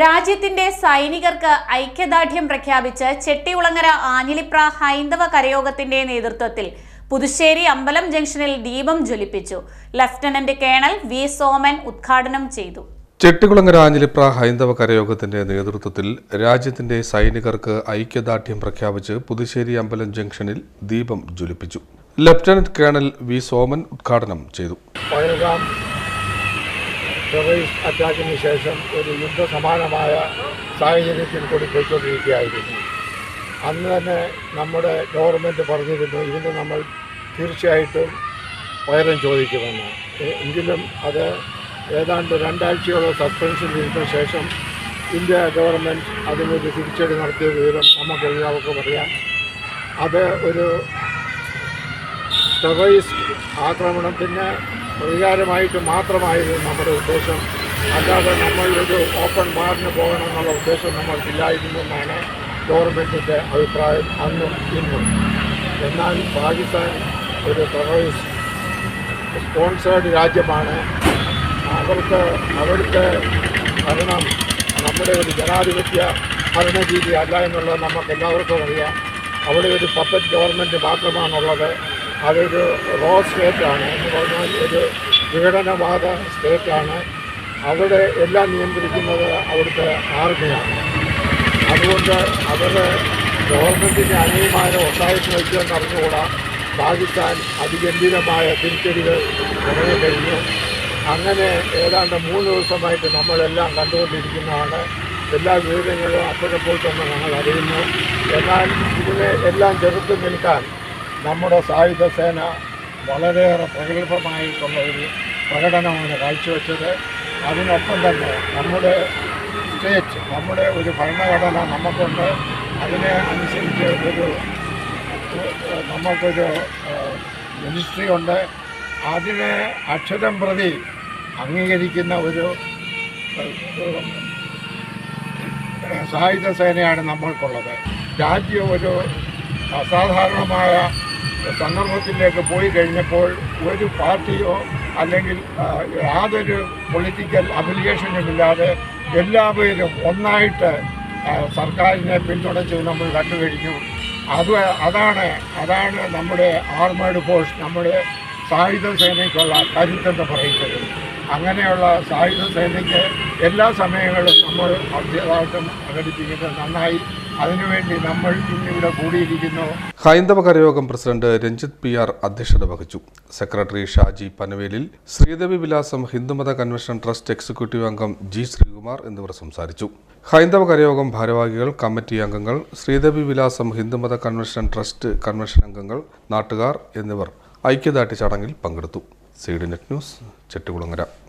രാജ്യത്തിന്റെ സൈനികർക്ക് ഐക്യദാർഢ്യം പ്രഖ്യാപിച്ച് ചെട്ടികുളങ്ങര ആഞ്ഞിലിപ്ര ഹൈന്ദവ കരയോഗത്തിന്റെ നേതൃത്വത്തിൽ പുതുശ്ശേരി അമ്പലം ജംഗ്ഷനിൽ ദീപം ജ്വലിപ്പിച്ചു. ലഫ്റ്റനന്റ് കേണൽ വി സോമൻ ഉദ്ഘാടനം ചെയ്തു. ചെട്ടികുളങ്ങര ആഞ്ഞിലിപ്ര ഹൈന്ദവ കരയോഗത്തിന്റെ നേതൃത്വത്തിൽ രാജ്യത്തിന്റെ സൈനികർക്ക് ഐക്യദാർഢ്യം പ്രഖ്യാപിച്ച് പുതുശ്ശേരി അമ്പലം ജംഗ്ഷനിൽ ദീപം ജ്വലിപ്പിച്ചു. ലഫ്റ്റനന്റ് കേണൽ വി സോമൻ ഉദ്ഘാടനം ചെയ്തു. ടെററിസ്റ്റ് അറ്റാക്കിന് ശേഷം ഒരു യുദ്ധസമാനമായ സാഹചര്യത്തിൽ കൂടി പോയിക്കൊണ്ടിരിക്കുകയായിരുന്നു. അന്ന് തന്നെ നമ്മുടെ ഗവൺമെന്റ് പറഞ്ഞിരുന്നു ഇതിന് നമ്മൾ തീർച്ചയായിട്ടും പകരം ചോദിക്കുമെന്ന്. എങ്കിലും അത് ഏതാണ്ട് രണ്ടാഴ്ചയോളം സസ്പെൻഷനിലിരുന്ന ശേഷം ഇന്ത്യ ഗവൺമെന്റ് അതിനൊരു തിരിച്ചടി നടത്തിയ വിവരം നമുക്ക് എല്ലാവർക്കും അറിയാം. അത് ഒരു ടെററിസ്റ്റ് ആക്രമണത്തിന് പ്രതികാരമായിട്ട് മാത്രമായിരുന്നു നമ്മുടെ ഉദ്ദേശം. അല്ലാതെ നമ്മൾ ഒരു ഓപ്പൺ ബാറിന് പോകണമെന്നുള്ള ഉദ്ദേശം നമ്മൾക്കില്ലായിരുന്നു എന്നാണ് ഗവൺമെന്റിന്റെ അഭിപ്രായം അന്നും ഇന്നും. എന്നാൽ പാകിസ്ഥാൻ ഒരു ടെററിസ്റ്റ് സ്പോൺസേഡ് രാജ്യമാണ്. അവർക്ക് അവിടുത്തെ ഭരണം നമ്മുടെ ഒരു ജനാധിപത്യ ഭരണരീതി അല്ല എന്നുള്ളത് നമുക്ക് എല്ലാവർക്കും അറിയാം. അവിടെ ഒരു പപ്പറ്റ് ഗവൺമെന്റ് മാത്രമാണുള്ളത്. അതൊരു റോ സ്റ്റേറ്റാണ് എന്ന് പറഞ്ഞാൽ ഒരു വിഘടനവാദ സ്റ്റേറ്റാണ് അവിടെ എല്ലാം നിയന്ത്രിക്കുന്നത് അവിടുത്തെ ആർമിയാണ് അതുകൊണ്ട് അവർ ഗവൺമെന്റിന്റെ അനിയമാരെ ഉണ്ടായിട്ട് വയ്ക്കുമെന്ന് അറിഞ്ഞുകൂടാ പാകിസ്ഥാൻ അതിഗംഭീരമായ തിരിച്ചടികൾ തുടങ്ങി കഴിഞ്ഞു. അങ്ങനെ ഏതാണ്ട് മൂന്ന് ദിവസമായിട്ട് നമ്മളെല്ലാം കണ്ടുകൊണ്ടിരിക്കുന്നതാണ്. എല്ലാ വിവരങ്ങളും അപ്പോഴപ്പോൾ തന്നെ ഞങ്ങൾ അറിയുന്നു. എന്നാൽ ഇതിനെ എല്ലാം ചെറുത്ത് നിൽക്കാൻ നമ്മുടെ സായുധ സേന വളരെയേറെ പ്രഗത്ഭമായിട്ടുള്ള ഒരു പ്രകടനമാണ് കാഴ്ചവെച്ചത്. അതിനൊപ്പം തന്നെ നമ്മുടെ സ്റ്റേറ്റ് നമ്മുടെ ഒരു ഭരണഘടന നമുക്കുണ്ട്. അതിനെ അനുസരിച്ച് ഒരു നമുക്കൊരു മിനിസ്ട്രി ഉണ്ട്. അതിനെ അക്ഷരം പ്രതി അംഗീകരിക്കുന്ന ഒരു സായുധ സേനയാണ് നമ്മൾക്കുള്ളത്. രാജ്യം ഒരു അസാധാരണമായ സന്ദർഭത്തിലേക്ക് പോയി കഴിഞ്ഞപ്പോൾ ഒരു പാർട്ടിയോ അല്ലെങ്കിൽ യാതൊരു പൊളിറ്റിക്കൽ അഫിലിയേഷനും ഇല്ലാതെ എല്ലാവരും ഒന്നായിട്ട് സർക്കാരിനെ പിന്തുണച്ച് നമ്മൾ കണ്ടു കഴിഞ്ഞു അത് അതാണ് അതാണ് നമ്മുടെ ആർമേഡ് ഫോഴ്സ് നമ്മുടെ സായുധ സേനയ്ക്കുള്ള കരുത്തെന്ന് പറയുന്നത്. അങ്ങനെയുള്ള സായുധ സേനയ്ക്ക് എല്ലാ സമയങ്ങളും നമ്മൾ അധ്യതായിട്ടും പ്രകടിപ്പിക്കുന്നത് നന്നായി. അതിനുവേണ്ടി നമ്മൾ ഇന്നിവിടെ കൂടിയിരിക്കുന്നു. ഹൈന്ദവ കരയോഗം പ്രസിഡന്റ് രഞ്ജിത് പി ആർ അധ്യക്ഷത വഹിച്ചു. സെക്രട്ടറി ഷാജി പനവേലിൽ ശ്രീദേവി വിലാസം ഹിന്ദുമത കൺവെൻഷൻ ട്രസ്റ്റ് എക്സിക്യൂട്ടീവ് അംഗം ജി ശ്രീകുമാർ എന്നിവർ സംസാരിച്ചു. ഹൈന്ദവ കരയോഗം ഭാരവാഹികൾ കമ്മിറ്റി അംഗങ്ങൾ ശ്രീദേവി വിലാസം ഹിന്ദുമത കൺവെൻഷൻ ട്രസ്റ്റ് കൺവെൻഷൻ അംഗങ്ങൾ നാട്ടുകാർ എന്നിവർ ഐക്യദാർഢ്യ ചടങ്ങിൽ പങ്കെടുത്തു. Seed net news